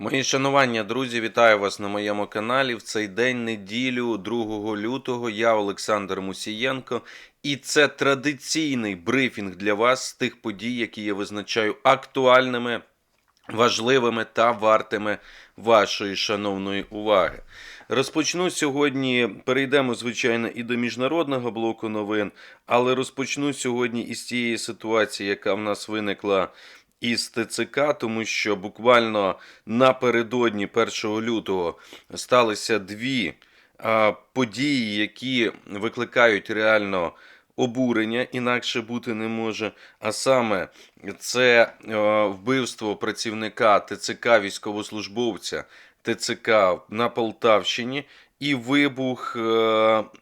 Мої шанування, друзі, вітаю вас на моєму каналі. В цей день неділю, 2 лютого, я Олександр Мусієнко, і це традиційний брифінг для вас з тих подій, які я визначаю актуальними, важливими та вартими вашої шановної уваги. Розпочну сьогодні, перейдемо, звичайно, і до міжнародного блоку новин, але розпочну сьогодні із тієї ситуації, яка в нас виникла із ТЦК, тому що буквально напередодні 1 лютого сталися дві події, які викликають реально обурення, інакше бути не може. А саме це е, вбивство працівника ТЦК військовослужбовця ТЦК на Полтавщині і вибух е,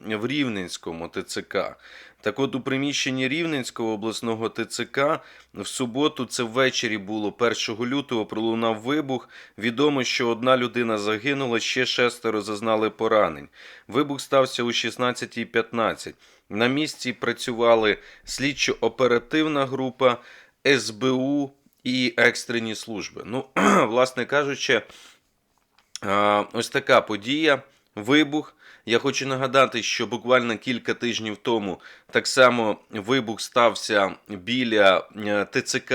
в Рівненському ТЦК. Так от у приміщенні Рівненського обласного ТЦК в суботу, це ввечері було 1 лютого, пролунав вибух. Відомо, що одна людина загинула, ще шестеро зазнали поранень. Вибух стався о 16.15. На місці працювали слідчо-оперативна група, СБУ і екстрені служби. Ну, власне кажучи, ось така подія, вибух. Я хочу нагадати, що буквально кілька тижнів тому так само вибух стався біля е, ТЦК,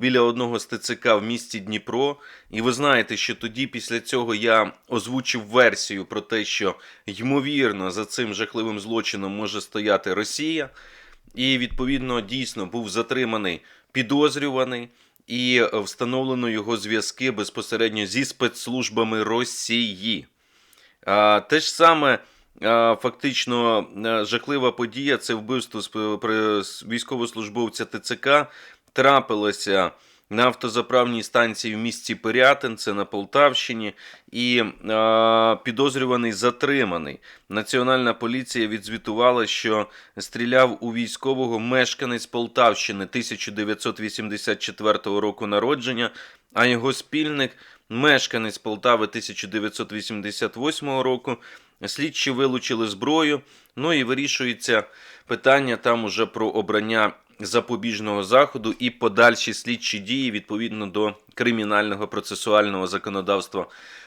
біля одного з ТЦК в місті Дніпро. І ви знаєте, що тоді, після цього, я озвучив версію про те, що ймовірно за цим жахливим злочином може стояти Росія. І відповідно дійсно був затриманий підозрюваний. І встановлено його зв'язки безпосередньо зі спецслужбами Росії. Те ж саме фактично жахлива подія це вбивство військовослужбовця ТЦК трапилося на автозаправній станції в місті Пирятин, це на Полтавщині, і а, підозрюваний затриманий. Національна поліція відзвітувала, що стріляв у військового мешканець Полтавщини 1984 року народження, а його спільник мешканець Полтави 1988 року. Слідчі вилучили зброю. Ну і вирішується питання там уже про обрання запобіжного заходу і подальші слідчі дії відповідно до кримінального процесуального законодавства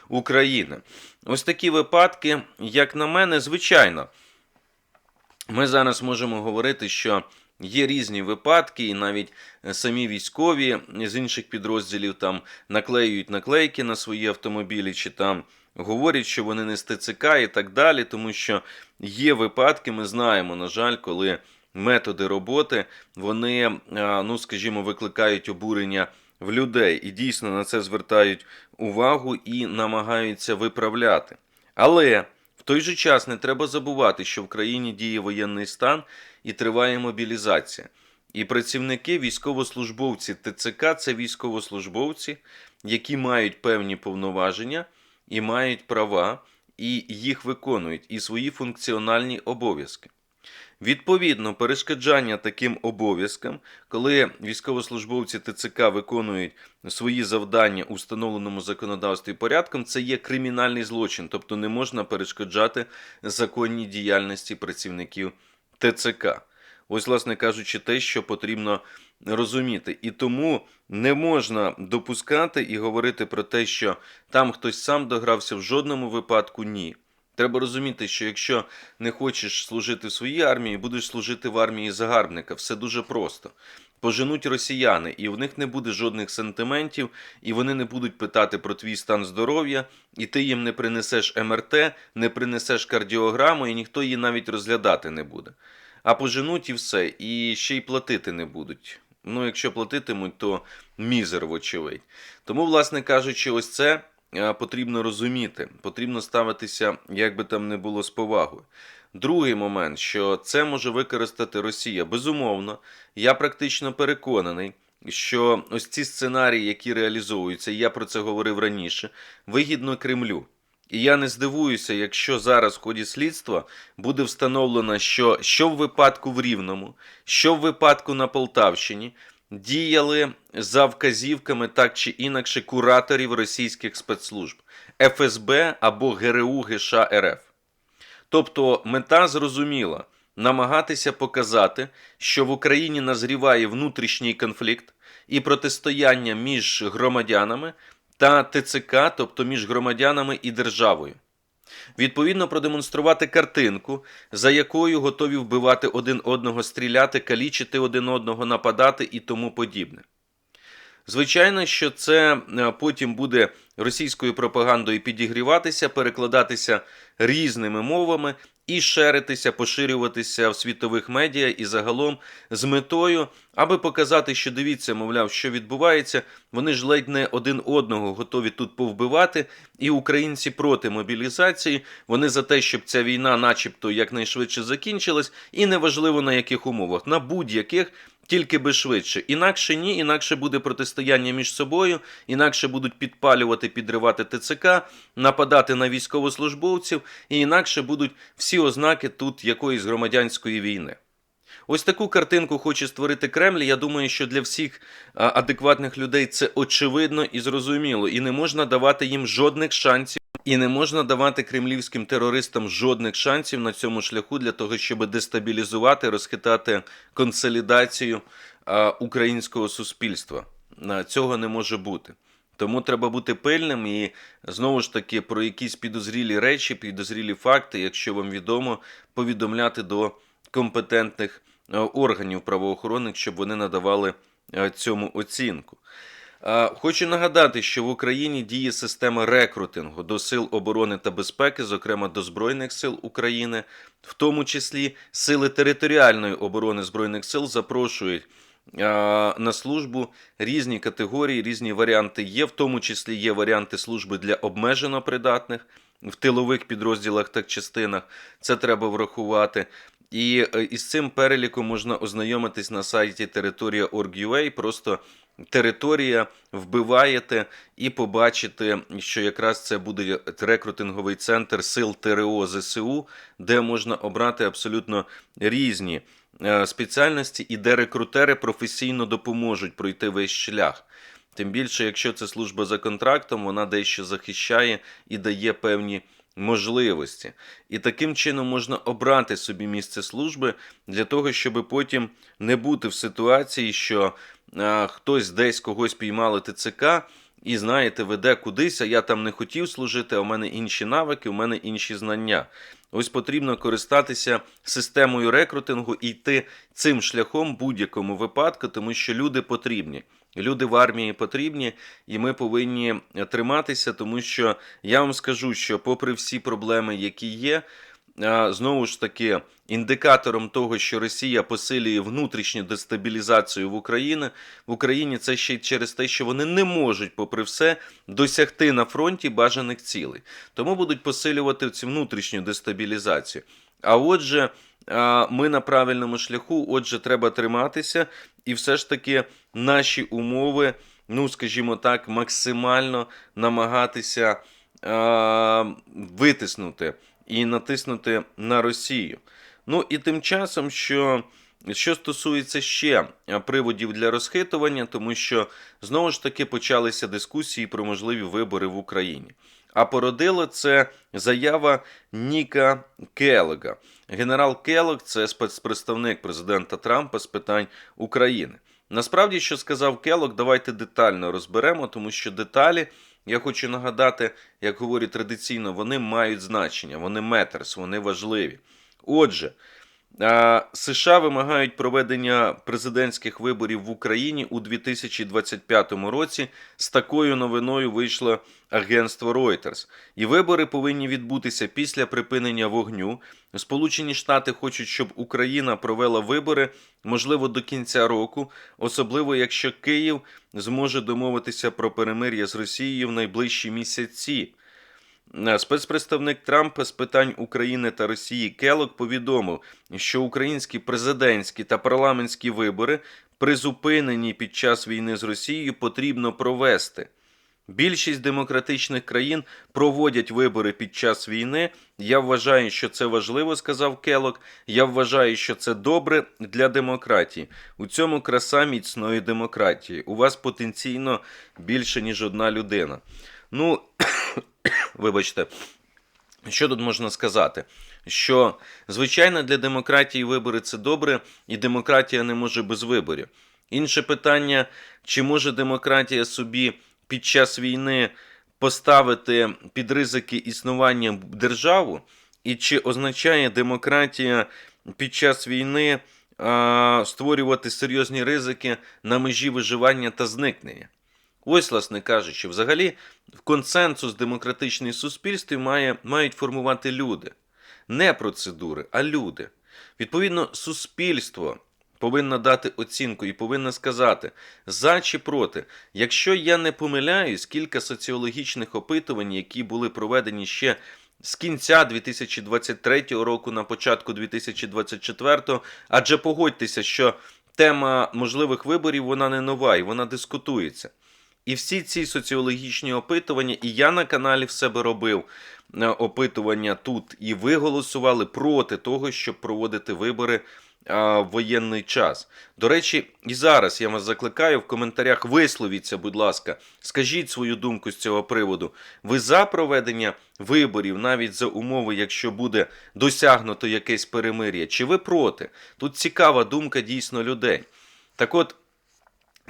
України. Ось такі випадки, як на мене, звичайно. Ми зараз можемо говорити, що є різні випадки, і навіть е, самі військові з інших підрозділів там наклеюють наклейки на свої автомобілі, чи там говорять, що вони не з ТЦК і так далі, тому що є випадки, ми знаємо, на жаль, коли методи роботи вони, е, ну скажімо, викликають обурення в людей і дійсно на це звертають увагу і намагаються виправляти. Але той же час не треба забувати, що в країні діє воєнний стан і триває мобілізація. І працівники, військовослужбовці ТЦК це військовослужбовці, які мають певні повноваження і мають права, і їх виконують, і свої функціональні обов'язки. Відповідно, перешкоджання таким обов'язкам, коли військовослужбовці ТЦК виконують свої завдання у встановленому законодавстві порядком, це є кримінальний злочин, тобто не можна перешкоджати законній діяльності працівників ТЦК. Ось, власне кажучи, те, що потрібно розуміти. І тому не можна допускати і говорити про те, що там хтось сам догрався в жодному випадку ні. Треба розуміти, що якщо не хочеш служити в своїй армії, будеш служити в армії загарбника. Все дуже просто. Поженуть росіяни, і в них не буде жодних сентиментів, і вони не будуть питати про твій стан здоров'я, і ти їм не принесеш МРТ, не принесеш кардіограму, і ніхто її навіть розглядати не буде. А поженуть і все, і ще й платити не будуть. Ну, якщо платитимуть, то мізер, вочевидь. Тому, власне кажучи, ось це потрібно розуміти, потрібно ставитися, як би там не було з повагою. Другий момент, що це може використати Росія. Безумовно, я практично переконаний, що ось ці сценарії, які реалізовуються, я про це говорив раніше, вигідно Кремлю. І я не здивуюся, якщо зараз в ході слідства буде встановлено, що що в випадку в Рівному, що в випадку на Полтавщині діяли за вказівками так чи інакше кураторів російських спецслужб ФСБ або ГРУ ГШ РФ. Тобто мета зрозуміла намагатися показати, що в Україні назріває внутрішній конфлікт і протистояння між громадянами та ТЦК, тобто між громадянами і державою. Відповідно, продемонструвати картинку, за якою готові вбивати один одного, стріляти, калічити один одного, нападати і тому подібне. Звичайно, що це е, потім буде російською пропагандою підігріватися, перекладатися різними мовами і шеритися, поширюватися в світових медіа і загалом з метою, аби показати, що дивіться, мовляв, що відбувається. Вони ж ледь не один одного готові тут повбивати, і українці проти мобілізації. Вони за те, щоб ця війна, начебто, якнайшвидше закінчилась, і неважливо на яких умовах, на будь-яких. Тільки би швидше. Інакше ні, інакше буде протистояння між собою, інакше будуть підпалювати, підривати ТЦК, нападати на військовослужбовців, і інакше будуть всі ознаки тут якоїсь громадянської війни. Ось таку картинку хоче створити Кремль. Я думаю, що для всіх адекватних людей це очевидно і зрозуміло, і не можна давати їм жодних шансів. І не можна давати кремлівським терористам жодних шансів на цьому шляху для того, щоб дестабілізувати, розхитати консолідацію українського суспільства. Цього не може бути. Тому треба бути пильним і знову ж таки про якісь підозрілі речі, підозрілі факти, якщо вам відомо, повідомляти до компетентних органів правоохоронних, щоб вони надавали цьому оцінку. Хочу нагадати, що в Україні діє система рекрутингу до сил оборони та безпеки, зокрема до Збройних сил України, в тому числі сили територіальної оборони Збройних сил запрошують на службу різні категорії, різні варіанти є, в тому числі є варіанти служби для обмежено придатних в тилових підрозділах та частинах. Це треба врахувати. І е, із цим переліком можна ознайомитись на сайті територія.org.ua, просто територія вбиваєте і побачите, що якраз це буде рекрутинговий центр сил ТРО ЗСУ, де можна обрати абсолютно різні е, спеціальності, і де рекрутери професійно допоможуть пройти весь шлях. Тим більше, якщо це служба за контрактом, вона дещо захищає і дає певні можливості. І таким чином можна обрати собі місце служби для того, щоб потім не бути в ситуації, що а, хтось десь когось піймали ТЦК. І знаєте, веде кудись, а я там не хотів служити, а у мене інші навики, у мене інші знання. Ось потрібно користатися системою рекрутингу і йти цим шляхом в будь-якому випадку, тому що люди потрібні. Люди в армії потрібні, і ми повинні триматися, тому що я вам скажу, що, попри всі проблеми, які є, знову ж таки, індикатором того, що Росія посилює внутрішню дестабілізацію в Україні, в Україні це ще й через те, що вони не можуть, попри все, досягти на фронті бажаних цілей. Тому будуть посилювати цю внутрішню дестабілізацію. А отже, ми на правильному шляху, отже, треба триматися, і все ж таки наші умови, ну скажімо так, максимально намагатися витиснути і натиснути на Росію. Ну і тим часом, що. Що стосується ще приводів для розхитування, тому що знову ж таки почалися дискусії про можливі вибори в Україні. А породило це заява Ніка Келега. Генерал Келег – це спецпредставник президента Трампа з питань України. Насправді, що сказав Келог, давайте детально розберемо, тому що деталі, я хочу нагадати, як говорю традиційно, вони мають значення, вони метерс, вони важливі. Отже, США вимагають проведення президентських виборів в Україні у 2025 році. З такою новиною вийшло агентство Reuters. І вибори повинні відбутися після припинення вогню. Сполучені Штати хочуть, щоб Україна провела вибори, можливо, до кінця року, особливо якщо Київ зможе домовитися про перемир'я з Росією в найближчі місяці. Е, Спецпредставник Трампа з питань України та Росії Келок повідомив, що українські президентські та парламентські вибори, призупинені під час війни з Росією, потрібно провести. Більшість демократичних країн проводять вибори під час війни. Я вважаю, що це важливо, сказав Келок. Я вважаю, що це добре для демократії. У цьому краса міцної демократії. У вас потенційно більше ніж одна людина. Ну, вибачте, що тут можна сказати? Що, звичайно, для демократії вибори це добре, і демократія не може без виборів. Інше питання, чи може демократія собі під час війни поставити під ризики існування державу, і чи означає демократія під час війни а, створювати серйозні ризики на межі виживання та зникнення? Ось, власне кажучи, взагалі консенсус демократичний суспільстві має, мають формувати люди. Не процедури, а люди. Відповідно, суспільство повинно дати оцінку і повинно сказати за чи проти. Якщо я не помиляюсь, кілька соціологічних опитувань, які були проведені ще з кінця 2023 року, на початку 2024, адже погодьтеся, що тема можливих виборів вона не нова і вона дискутується. І всі ці соціологічні опитування, і я на каналі в себе робив е, опитування тут, і ви голосували проти того, щоб проводити вибори а, в воєнний час. До речі, і зараз я вас закликаю в коментарях висловіться, будь ласка, скажіть свою думку з цього приводу. Ви за проведення виборів, навіть за умови, якщо буде досягнуто якесь перемир'я, чи ви проти? Тут цікава думка дійсно людей. Так от.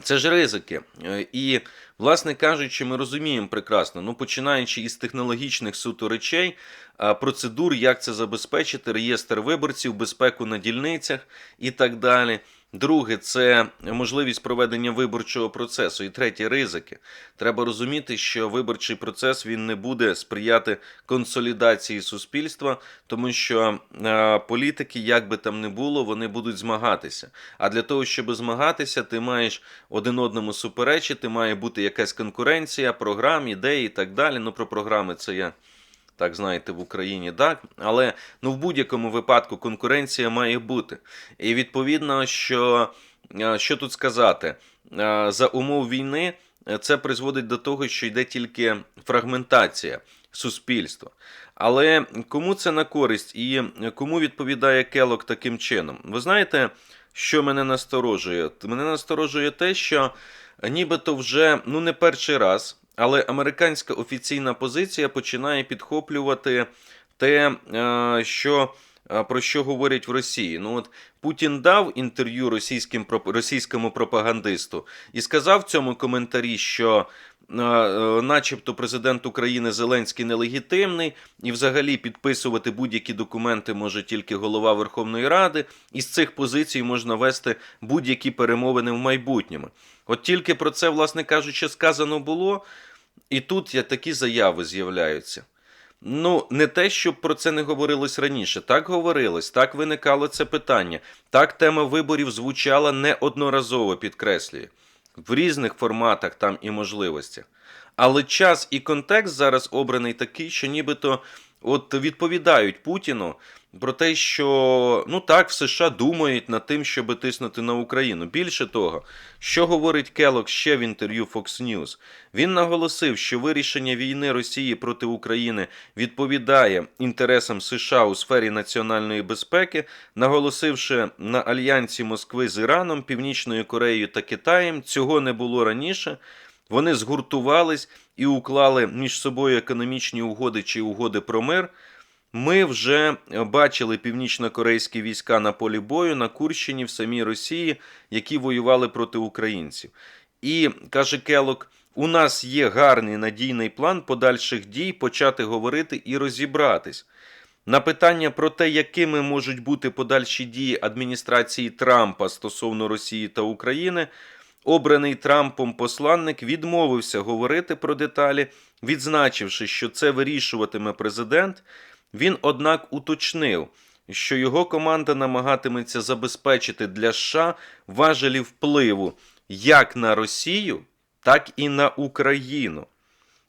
Це ж ризики. Е, І, власне кажучи, ми розуміємо прекрасно, ну починаючи із технологічних суто речей, процедур, як це забезпечити, реєстр виборців, безпеку на дільницях і так далі. Друге, це можливість проведення виборчого процесу. І третє ризики. Треба розуміти, що виборчий процес він не буде сприяти консолідації суспільства, тому що е, політики, як би там не було, вони будуть змагатися. А для того, щоб змагатися, ти маєш один одному суперечити, має бути якась конкуренція, програм, ідеї і так далі. Ну про програми це я. Так, знаєте, в Україні так, але ну в будь-якому випадку конкуренція має бути. І відповідно, що е, що тут сказати, Е, за умов війни е, це призводить до того, що йде тільки фрагментація суспільства. Але кому це на користь і кому відповідає Келок таким чином? Ви знаєте, що мене насторожує? Мене насторожує те, що нібито вже ну не перший раз. Але американська офіційна позиція починає підхоплювати те, е, що е, про що говорять в Росії. Ну от Путін дав інтерв'ю російським російському пропагандисту і сказав в цьому коментарі, що, е, начебто, президент України Зеленський нелегітимний, і взагалі підписувати будь-які документи може тільки голова Верховної Ради, і з цих позицій можна вести будь-які перемовини в майбутньому. От тільки про це, власне кажучи, сказано було. І тут я такі заяви з'являються. Ну, не те, щоб про це не говорилось раніше. Так говорилось, так виникало це питання. Так тема виборів звучала неодноразово, підкреслюю, в різних форматах там і можливостях. Але час і контекст зараз обраний такий, що нібито от відповідають Путіну про те, що ну так в США думають над тим, щоб тиснути на Україну. Більше того, що говорить Келок ще в інтерв'ю Fox News, він наголосив, що вирішення війни Росії проти України відповідає інтересам США у сфері національної безпеки, наголосивши на альянсі Москви з Іраном, Північною Кореєю та Китаєм. Цього не було раніше. Вони згуртувались і уклали між собою економічні угоди чи угоди про мир. Ми вже бачили північно-корейські війська на полі бою на Курщині в самій Росії, які воювали проти українців. І каже Келок: у нас є гарний надійний план подальших дій почати говорити і розібратись. На питання про те, якими можуть бути подальші дії адміністрації Трампа стосовно Росії та України, обраний Трампом посланник відмовився говорити про деталі, відзначивши, що це вирішуватиме президент. Він, однак, уточнив, що його команда намагатиметься забезпечити для США важелі впливу як на Росію, так і на Україну.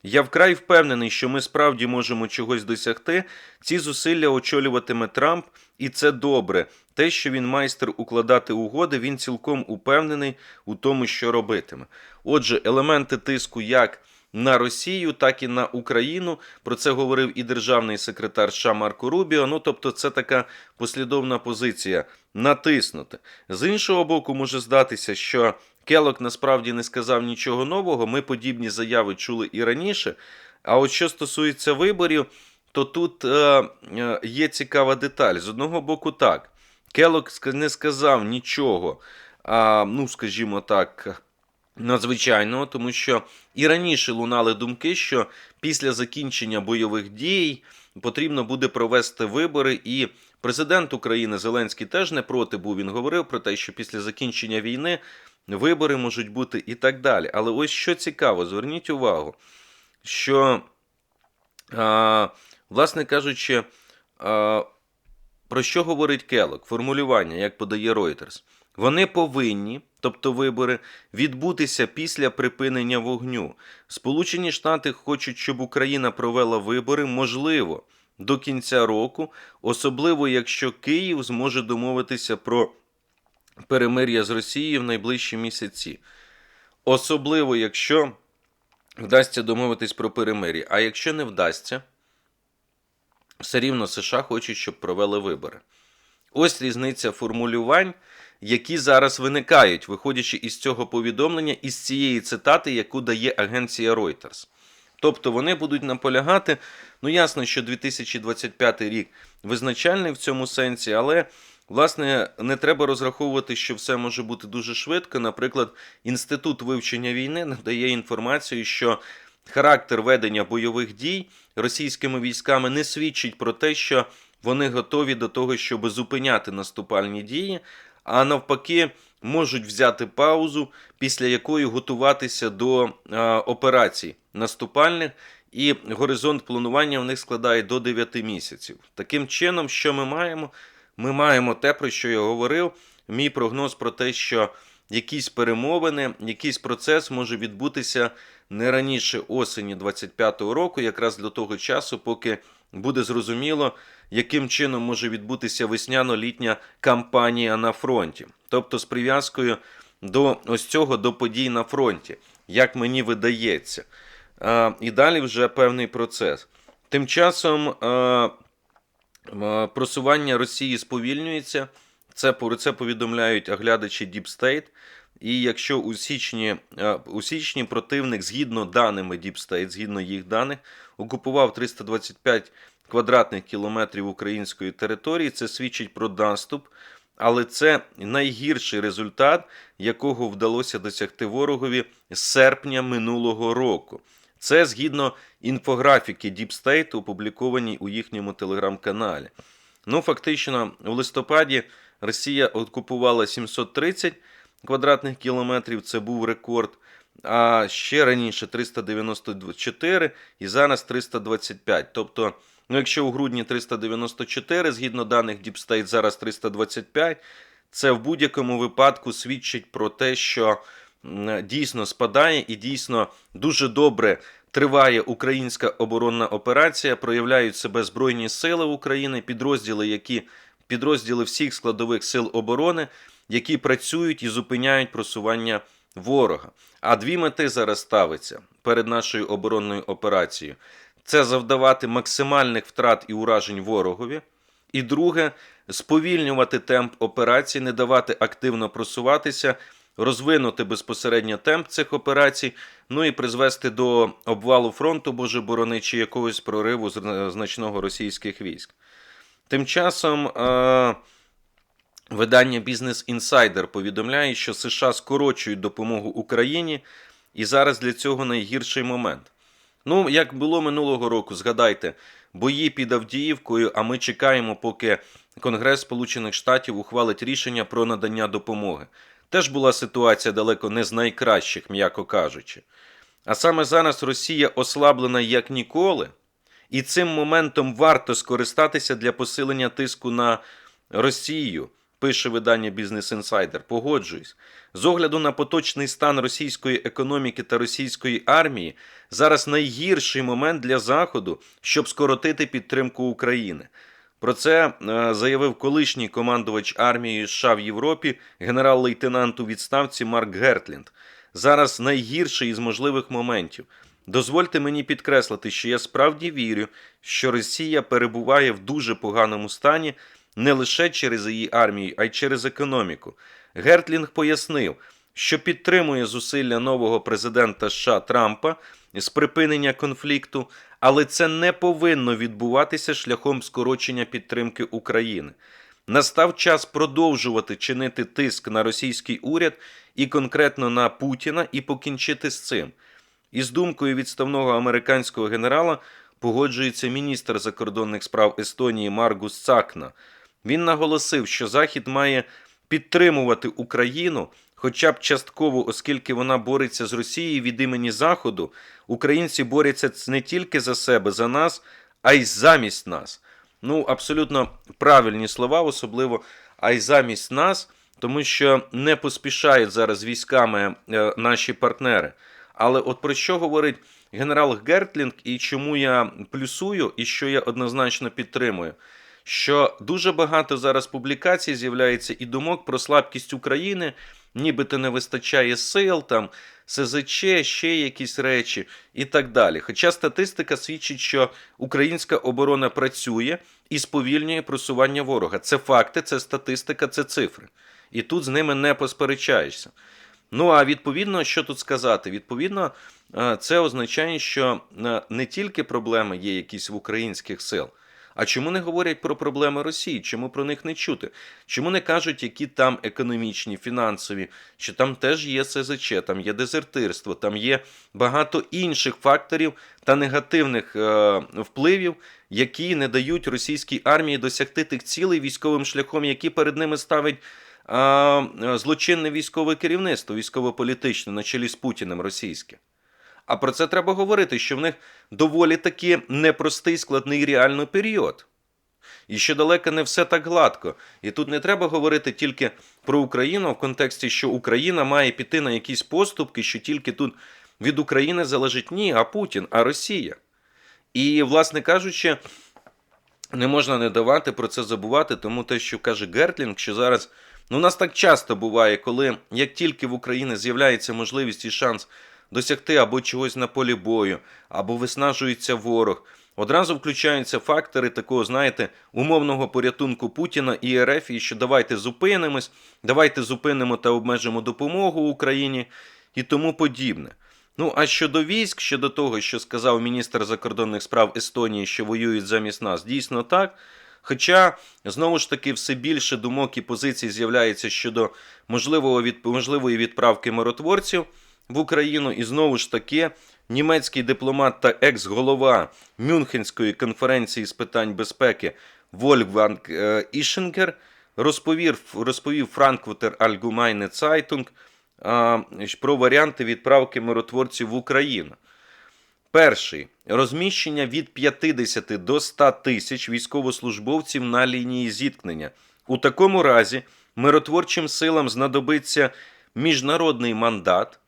Я вкрай впевнений, що ми справді можемо чогось досягти. Ці зусилля очолюватиме Трамп, і це добре. Те, що він майстер укладати угоди, він цілком упевнений у тому, що робитиме. Отже, елементи тиску як на Росію, так і на Україну. Про це говорив і державний секретар США Марко Рубіо. Ну тобто, це така послідовна позиція натиснути. З іншого боку, може здатися, що Келок насправді не сказав нічого нового. Ми подібні заяви чули і раніше. А от що стосується виборів, то тут е, е, є цікава деталь. З одного боку, так. Келок не сказав нічого, ну, скажімо так, надзвичайного, тому що і раніше лунали думки, що після закінчення бойових дій потрібно буде провести вибори. І президент України Зеленський теж не проти був. Він говорив про те, що після закінчення війни вибори можуть бути і так далі. Але ось що цікаво, зверніть увагу, що, власне кажучи, про що говорить Келок? Формулювання, як подає Reuters. Вони повинні, тобто вибори, відбутися після припинення вогню. Сполучені Штати хочуть, щоб Україна провела вибори, можливо, до кінця року, особливо якщо Київ зможе домовитися про перемир'я з Росією в найближчі місяці. Особливо, якщо вдасться домовитись про перемир'я. А якщо не вдасться, все рівно США хочуть, щоб провели вибори. Ось різниця формулювань, які зараз виникають, виходячи із цього повідомлення, із цієї цитати, яку дає агенція Reuters. Тобто вони будуть наполягати, ну ясно, що 2025 рік визначальний в цьому сенсі, але власне не треба розраховувати, що все може бути дуже швидко. Наприклад, інститут вивчення війни надає інформацію, що характер ведення бойових дій російськими військами не свідчить про те, що вони готові до того, щоб зупиняти наступальні дії, а навпаки, можуть взяти паузу, після якої готуватися до а, операцій наступальних, і горизонт планування в них складає до 9 місяців. Таким чином, що ми маємо? Ми маємо те, про що я говорив. Мій прогноз про те, що якісь перемовини, якийсь процес може відбутися не раніше осені 25-го року, якраз для того часу, поки буде зрозуміло, яким чином може відбутися весняно-літня кампанія на фронті, тобто з прив'язкою до ось цього до подій на фронті, як мені видається. І далі вже певний процес. Тим часом просування Росії сповільнюється. Це про це повідомляють оглядачі Deep State. І якщо у січні, е, у січні противник, згідно даними Deep State, згідно їх даних, окупував 325 квадратних кілометрів української території, це свідчить про наступ, але це найгірший результат, якого вдалося досягти ворогові з серпня минулого року. Це згідно інфографіки Deep State, опублікованій у їхньому телеграм-каналі. Ну, фактично, в листопаді Росія окупувала 730 квадратних кілометрів, це був рекорд. А ще раніше 394 і зараз 325. Тобто, ну, якщо у грудні 394, згідно даних State, зараз 325, це в будь-якому випадку свідчить про те, що дійсно спадає і дійсно дуже добре триває українська оборонна операція. Проявляють себе Збройні Сили України, підрозділи, які підрозділи всіх складових сил оборони, які працюють і зупиняють просування ворога. А дві мети зараз ставиться перед нашою оборонною операцією: це завдавати максимальних втрат і уражень ворогові. І друге, сповільнювати темп операцій, не давати активно просуватися, розвинути безпосередньо темп цих операцій, ну і призвести до обвалу фронту, боже борони, чи якогось прориву значного російських військ. Тим часом. Е- Видання Business Insider повідомляє, що США скорочують допомогу Україні, і зараз для цього найгірший момент. Ну, як було минулого року, згадайте, бої під Авдіївкою, а ми чекаємо, поки Конгрес Сполучених Штатів ухвалить рішення про надання допомоги. Теж була ситуація далеко не з найкращих, м'яко кажучи. А саме зараз Росія ослаблена як ніколи, і цим моментом варто скористатися для посилення тиску на Росію пише видання Business Insider, погоджуюсь. З огляду на поточний стан російської економіки та російської армії, зараз найгірший момент для Заходу, щоб скоротити підтримку України. Про це е, заявив колишній командувач армії США в Європі, генерал-лейтенант у відставці Марк Гертлінд. Зараз найгірший із можливих моментів. Дозвольте мені підкреслити, що я справді вірю, що Росія перебуває в дуже поганому стані не лише через її армію, а й через економіку. Гертлінг пояснив, що підтримує зусилля нового президента США Трампа з припинення конфлікту, але це не повинно відбуватися шляхом скорочення підтримки України. Настав час продовжувати чинити тиск на російський уряд і конкретно на Путіна, і покінчити з цим. Із думкою відставного американського генерала погоджується міністр закордонних справ Естонії Маргус Цакна. Він наголосив, що Захід має підтримувати Україну, хоча б частково, оскільки вона бореться з Росією від імені Заходу. Українці борються не тільки за себе, за нас, а й замість нас. Ну, абсолютно правильні слова, особливо а й замість нас, тому що не поспішають зараз військами е, наші партнери. Але от про що говорить генерал Гертлінг і чому я плюсую, і що я однозначно підтримую? Що дуже багато зараз публікацій з'являється і думок про слабкість України, нібито не вистачає сил, там СЗЧ, ще якісь речі і так далі. Хоча статистика свідчить, що українська оборона працює і сповільнює просування ворога. Це факти, це статистика, це цифри. І тут з ними не посперечаєшся. Ну а відповідно, що тут сказати? Відповідно, е, це означає, що е, не тільки проблеми є якісь в українських сил. А чому не говорять про проблеми Росії? Чому про них не чути? Чому не кажуть, які там економічні, фінансові, що там теж є СЗЧ, там є дезертирство, там є багато інших факторів та негативних е, впливів, які не дають російській армії досягти тих цілей військовим шляхом, які перед ними ставить злочинне військове керівництво, військово-політичне на чолі з Путіним російське. А про це треба говорити, що в них доволі таки непростий складний реальний період. І що далеко не все так гладко. І тут не треба говорити тільки про Україну в контексті, що Україна має піти на якісь поступки, що тільки тут від України залежить ні, а Путін, а Росія. І, власне кажучи, не можна не давати про це забувати, тому те, що каже Гертлінг, що зараз ну, у нас так часто буває, коли як тільки в Україні з'являється можливість і шанс досягти або чогось на полі бою, або виснажується ворог. Одразу включаються фактори такого, знаєте, умовного порятунку Путіна і РФ, і що давайте зупинимось, давайте зупинимо та обмежимо допомогу Україні і тому подібне. Ну а щодо військ, щодо того, що сказав міністр закордонних справ Естонії, що воюють замість нас, дійсно так. Хоча знову ж таки все більше думок і позицій з'являється щодо можливого від, можливої відправки миротворців в Україну, і знову ж таки німецький дипломат та екс-голова Мюнхенської конференції з питань безпеки Вольфганг е, Ішенгер розповів розповів Frankfurter Allgemeine Zeitung про варіанти відправки миротворців в Україну. Перший розміщення від 50 до 100 тисяч військовослужбовців на лінії зіткнення. У такому разі миротворчим силам знадобиться міжнародний мандат.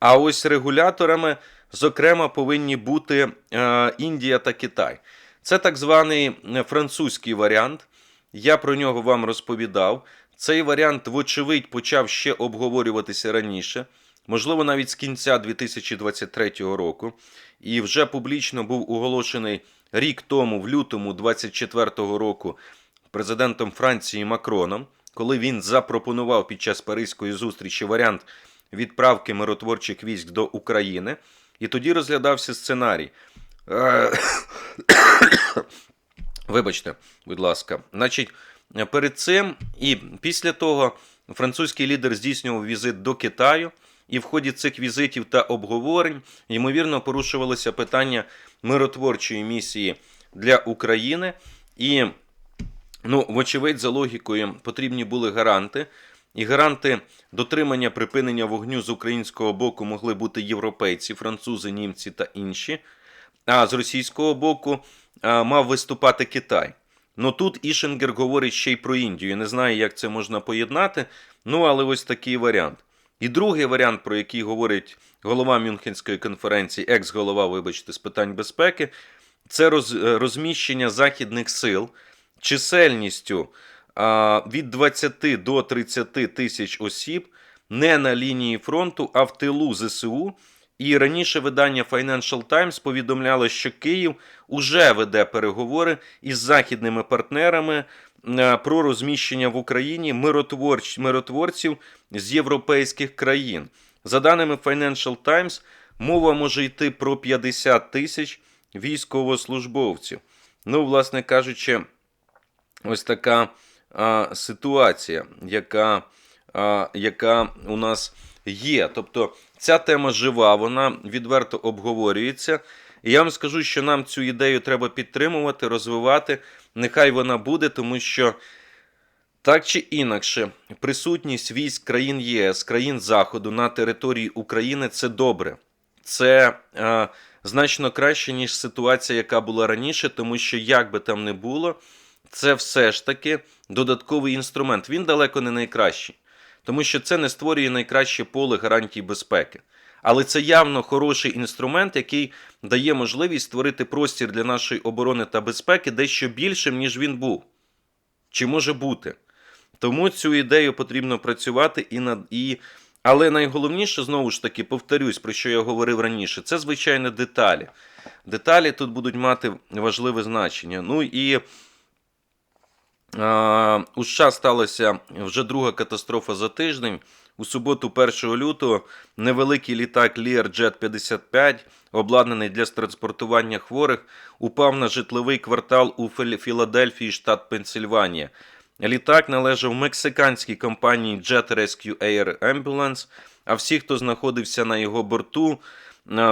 А ось регуляторами, зокрема, повинні бути е, Індія та Китай. Це так званий французький варіант. Я про нього вам розповідав. Цей варіант, вочевидь, почав ще обговорюватися раніше, можливо, навіть з кінця 2023 року, і вже публічно був оголошений рік тому, в лютому 2024 року, президентом Франції Макроном, коли він запропонував під час Паризької зустрічі варіант відправки миротворчих військ до України, і тоді розглядався сценарій. Е, Вибачте, будь ласка, значить. Перед цим і після того французький лідер здійснював візит до Китаю, і в ході цих візитів та обговорень ймовірно порушувалося питання миротворчої місії для України. І, ну, вочевидь, за логікою потрібні були гаранти. І гаранти дотримання припинення вогню з українського боку могли бути європейці, французи, німці та інші. А з російського боку мав виступати Китай. Ну тут Ішенгер говорить ще й про Індію. Не знаю, як це можна поєднати. Ну, але ось такий варіант. І другий варіант, про який говорить голова Мюнхенської конференції, екс-голова, вибачте, з питань безпеки, це роз, розміщення західних сил чисельністю від 20 до 30 тисяч осіб не на лінії фронту, а в тилу ЗСУ. І раніше видання Financial Times повідомляло, що Київ уже веде переговори із західними партнерами про розміщення в Україні миротворч... миротворців з європейських країн. За даними Financial Times, мова може йти про 50 тисяч військовослужбовців. Ну, власне кажучи, ось така а, ситуація, яка, а, яка у нас є. Тобто ця тема жива, вона відверто обговорюється. І я вам скажу, що нам цю ідею треба підтримувати, розвивати. Нехай вона буде, тому що так чи інакше, присутність військ країн ЄС, країн Заходу на території України це добре. Це е, значно краще, ніж ситуація, яка була раніше, тому що як би там не було, це все ж таки додатковий інструмент. Він далеко не найкращий, тому що це не створює найкраще поле гарантій безпеки. Але це явно хороший інструмент, який дає можливість створити простір для нашої оборони та безпеки дещо більшим, ніж він був. Чи може бути? Тому цю ідею потрібно працювати і над і. Але найголовніше, знову ж таки, повторюсь, про що я говорив раніше, це звичайно деталі. Деталі тут будуть мати важливе значення. Ну і у США сталася вже друга катастрофа за тиждень. У суботу, 1 лютого, невеликий літак Learjet 55, обладнаний для транспортування хворих, упав на житловий квартал у Філ- Філадельфії, штат Пенсильванія. Літак належав мексиканській компанії Jet Rescue Air Ambulance, а всі, хто знаходився на його борту,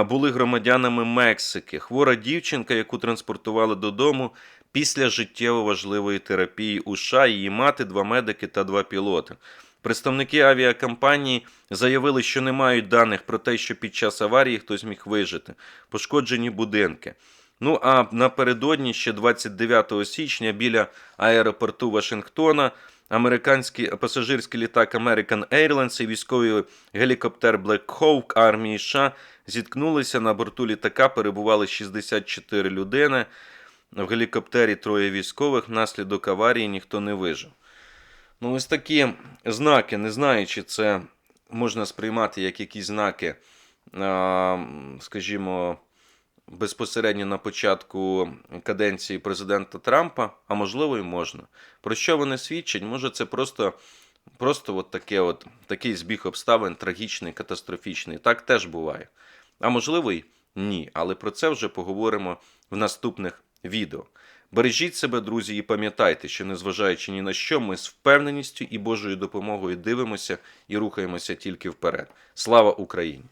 були громадянами Мексики. Хвора дівчинка, яку транспортували додому після життєво важливої терапії у США, її мати, два медики та два пілоти. Представники авіакомпанії заявили, що не мають даних про те, що під час аварії хтось міг вижити. Пошкоджені будинки. Ну а напередодні, ще 29 січня, біля аеропорту Вашингтона, американський пасажирський літак American Airlines і військовий гелікоптер Black Hawk армії США зіткнулися. На борту літака перебували 64 людини. В гелікоптері троє військових. Внаслідок аварії ніхто не вижив. Ну, ось такі знаки, не знаю, чи це можна сприймати як якісь знаки, скажімо, безпосередньо на початку каденції президента Трампа, а можливо і можна. Про що вони свідчать? Може, це просто, просто от таке от, такий збіг обставин трагічний, катастрофічний. Так теж буває. А можливо й ні. Але про це вже поговоримо в наступних відео. Бережіть себе, друзі, і пам'ятайте, що незважаючи ні на що, ми з впевненістю і Божою допомогою дивимося і рухаємося тільки вперед. Слава Україні!